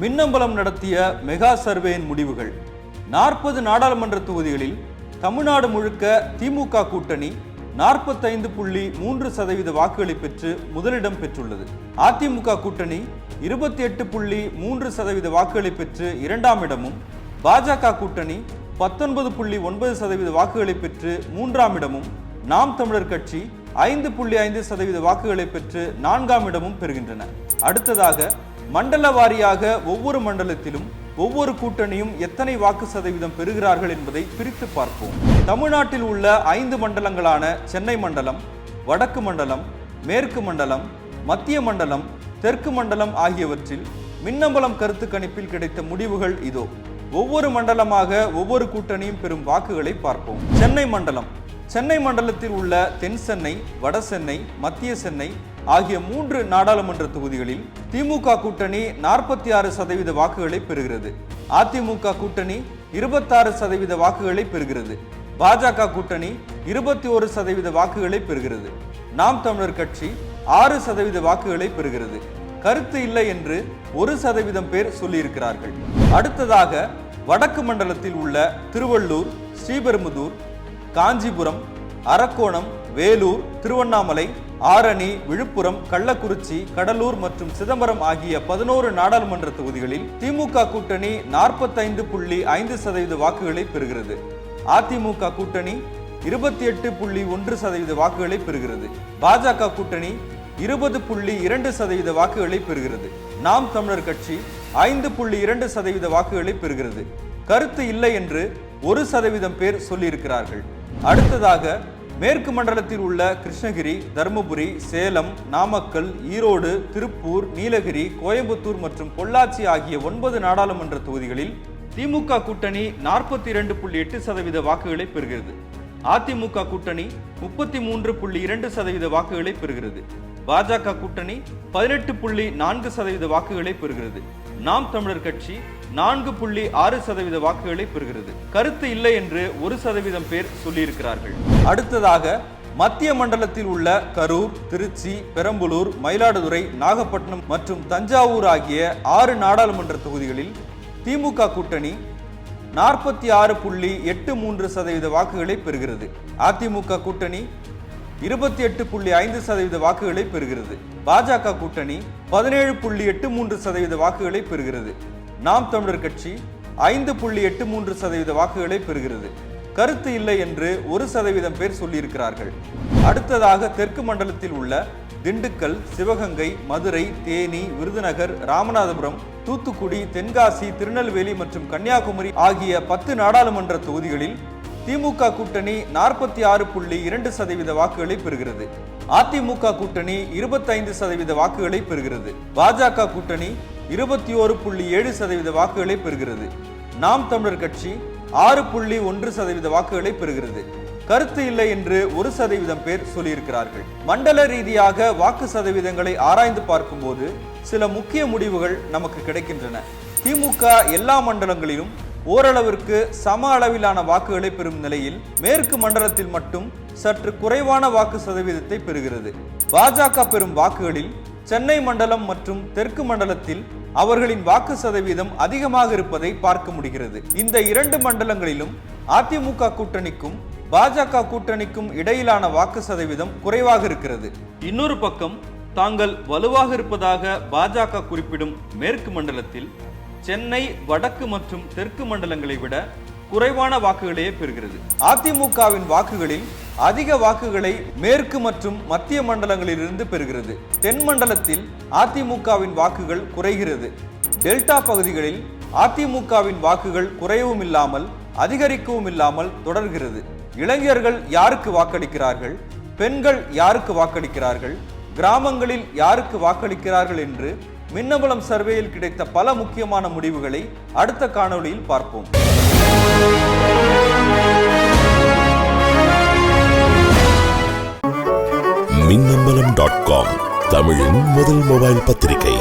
மின்னம்பலம் நடத்திய மெகா சர்வேயின் முடிவுகள். நாற்பது நாடாளுமன்ற தொகுதிகளில் தமிழ்நாடு முழுக்க திமுக கூட்டணி நாற்பத்தைந்து புள்ளி மூன்று சதவீத வாக்குகளை பெற்று முதலிடம் பெற்றுள்ளது. அதிமுக கூட்டணி இருபத்தி எட்டு புள்ளி மூன்று சதவீத வாக்குகளை பெற்று இரண்டாம் இடமும் பாஜக கூட்டணி பத்தொன்பது புள்ளி ஒன்பது சதவீத வாக்குகளை பெற்று மூன்றாம் இடமும் நாம் தமிழர் கட்சி ஐந்து புள்ளி ஐந்து சதவீத வாக்குகளை பெற்று நான்காம் இடமும் பெறுகின்றன. அடுத்ததாக மண்டல வாரியாக ஒவ்வொரு மண்டலத்திலும் ஒவ்வொரு கூட்டணியும் எத்தனை வாக்கு சதவீதம் பெறுகிறார்கள் என்பதை பிரித்து பார்ப்போம். தமிழ்நாட்டில் உள்ள ஐந்து மண்டலங்களான சென்னை மண்டலம் வடக்கு மண்டலம் மேற்கு மண்டலம் மத்திய மண்டலம் தெற்கு மண்டலம் ஆகியவற்றில் மின்னம்பலம் கருத்து கணிப்பில் கிடைத்த முடிவுகள் இதோ. ஒவ்வொரு மண்டலமாக ஒவ்வொரு கூட்டணியும் பெறும் வாக்குகளை பார்ப்போம். சென்னை மண்டலம் சென்னை மண்டலத்தில் உள்ள தென் சென்னை வட சென்னை மத்திய சென்னை ஆகிய மூன்று நாடாளுமன்ற தொகுதிகளில் திமுக கூட்டணி நாற்பத்தி ஆறு சதவீத வாக்குகளை பெறுகிறது. அதிமுக கூட்டணி இருபத்தாறு சதவீத வாக்குகளை பெறுகிறது. பாஜக கூட்டணி இருபத்தி ஒரு சதவீத வாக்குகளை பெறுகிறது. நாம் தமிழர் கட்சி ஆறு சதவீத வாக்குகளை பெறுகிறது. கருத்து இல்லை என்று ஒரு சதவீதம் பேர் சொல்லியிருக்கிறார்கள். அடுத்ததாக வடக்கு மண்டலத்தில் உள்ள திருவள்ளூர் ஸ்ரீபெரும்புதூர் காஞ்சிபுரம் அரக்கோணம் வேலூர் திருவண்ணாமலை ஆரணி விழுப்புரம் கள்ளக்குறிச்சி கடலூர் மற்றும் சிதம்பரம் ஆகிய பதினோரு நாடாளுமன்ற தொகுதிகளில் திமுக கூட்டணி நாற்பத்தைந்து புள்ளி ஐந்து சதவீத வாக்குகளை பெறுகிறது. அதிமுக கூட்டணி இருபத்தி எட்டு புள்ளி ஒன்று சதவீத வாக்குகளை பெறுகிறது. பாஜக கூட்டணி இருபது புள்ளி இரண்டு சதவீத வாக்குகளை பெறுகிறது. நாம் தமிழர் கட்சி ஐந்து புள்ளி இரண்டு சதவீத வாக்குகளை பெறுகிறது. கருத்து இல்லை என்று ஒரு சதவீதம் பேர் சொல்லியிருக்கிறார்கள். அடுத்ததாக மேற்கு மண்டலத்தில் உள்ள கிருஷ்ணகிரி தருமபுரி சேலம் நாமக்கல் ஈரோடு திருப்பூர் நீலகிரி கோயம்புத்தூர் மற்றும் பொள்ளாச்சி ஆகிய ஒன்பது நாடாளுமன்ற தொகுதிகளில் திமுக கூட்டணி நாற்பத்தி இரண்டு புள்ளி எட்டு சதவீத வாக்குகளை பெறுகிறது. அதிமுக கூட்டணி முப்பத்தி மூன்று புள்ளி இரண்டு சதவீத வாக்குகளை பெறுகிறது. பாஜக கூட்டணி பதினெட்டு புள்ளி நான்கு சதவீத வாக்குகளை பெறுகிறது. நாம் தமிழர் கட்சி நான்கு புள்ளி ஆறு சதவீத வாக்குகளை பெறுகிறது. கருத்து இல்லை என்று ஒரு சதவீதம் பேர் சொல்லியிருக்கிறார்கள். அடுத்ததாக மத்திய மண்டலத்தில் உள்ள கரூர் திருச்சி பெரம்பலூர் மயிலாடுதுறை நாகப்பட்டினம் மற்றும் தஞ்சாவூர் ஆகிய ஆறு நாடாளுமன்ற தொகுதிகளில் திமுக கூட்டணி நாற்பத்தி ஆறு புள்ளி எட்டு மூன்று சதவீத வாக்குகளை பெறுகிறது. அதிமுக கூட்டணி இருபத்தி எட்டு புள்ளி ஐந்து சதவீத வாக்குகளை பெறுகிறது. பாஜக கூட்டணி பதினேழு புள்ளி எட்டு மூன்று சதவீத வாக்குகளை பெறுகிறது. நாம் தமிழர் கட்சி ஐந்து புள்ளி எட்டு மூன்று சதவீத வாக்குகளை பெறுகிறது. கருத்து இல்லை என்று ஒரு சதவீதம் பேர் சொல்லியிருக்கிறார்கள். அடுத்ததாக தெற்கு மண்டலத்தில் உள்ள திண்டுக்கல் சிவகங்கை மதுரை தேனி விருதுநகர் ராமநாதபுரம் தூத்துக்குடி தென்காசி திருநெல்வேலி மற்றும் கன்னியாகுமரி ஆகிய பத்து நாடாளுமன்ற தொகுதிகளில் திமுக கூட்டணி நாற்பத்தி ஆறு புள்ளி இரண்டு சதவீத வாக்குகளை பெறுகிறது. அதிமுக கூட்டணி இருபத்தைந்து சதவீத வாக்குகளை பெறுகிறது. பாஜக கூட்டணி இருபத்தி ஓரு புள்ளி ஏழு சதவீத வாக்குகளை பெறுகிறது. நாம் தமிழர் கட்சி ஆறு புள்ளி ஒன்று சதவீத வாக்குகளை பெறுகிறது. கருத்து இல்லை என்று ஒரு சதவீதம் பேர் சொல்லியிருக்கிறார்கள். மண்டல ரீதியாக வாக்கு சதவீதங்களை ஆராய்ந்து பார்க்கும்போது சில முக்கிய முடிவுகள் நமக்கு கிடைக்கின்றன. திமுக எல்லா மண்டலங்களிலும் ஓரளவிற்கு சம அளவிலான வாக்குகளை பெறும் நிலையில் மேற்கு மண்டலத்தில் மட்டும் சற்று குறைவான வாக்கு சதவீதத்தை பெறுகிறது. பாஜக பெறும் வாக்குகளில் சென்னை மண்டலம் மற்றும் தெற்கு மண்டலத்தில் அவர்களின் வாக்கு சதவீதம் அதிகமாக இருப்பதை பார்க்க முடிகிறது. இந்த இரண்டு மண்டலங்களிலும் அதிமுக கூட்டணிக்கும் பாஜக கூட்டணிக்கும் இடையிலான வாக்கு சதவீதம் குறைவாக இருக்கிறது. இன்னொரு பக்கம் தாங்கள் வலுவாக இருப்பதாக பாஜக குறிப்பிடும் மேற்கு மண்டலத்தில் சென்னை வடக்கு மற்றும் தெற்கு மண்டலங்களை விட குறைவான வாக்குகளையே பெறுகிறது. அதிமுகவின் வாக்குகளில் அதிக வாக்குகளை மேற்கு மற்றும் மத்திய மண்டலங்களிலிருந்து பெறுகிறது. தென் மண்டலத்தில் அதிமுகவின் வாக்குகள் குறைகிறது. டெல்டா பகுதிகளில் அதிமுகவின் வாக்குகள் குறையவும் இல்லாமல் அதிகரிக்கவும் இல்லாமல் தொடர்கிறது. இளைஞர்கள் யாருக்கு வாக்களிக்கிறார்கள்? பெண்கள் யாருக்கு வாக்களிக்கிறார்கள்? கிராமங்களில் யாருக்கு வாக்களிக்கிறார்கள் என்று மின்னபலம் சர்வேயில் கிடைத்த பல முக்கியமான முடிவுகளை அடுத்த காணொளியில் பார்ப்போம். மின்னம்பலம் டாட் காம் தமிழின் முதல் மொபைல் பத்திரிகை.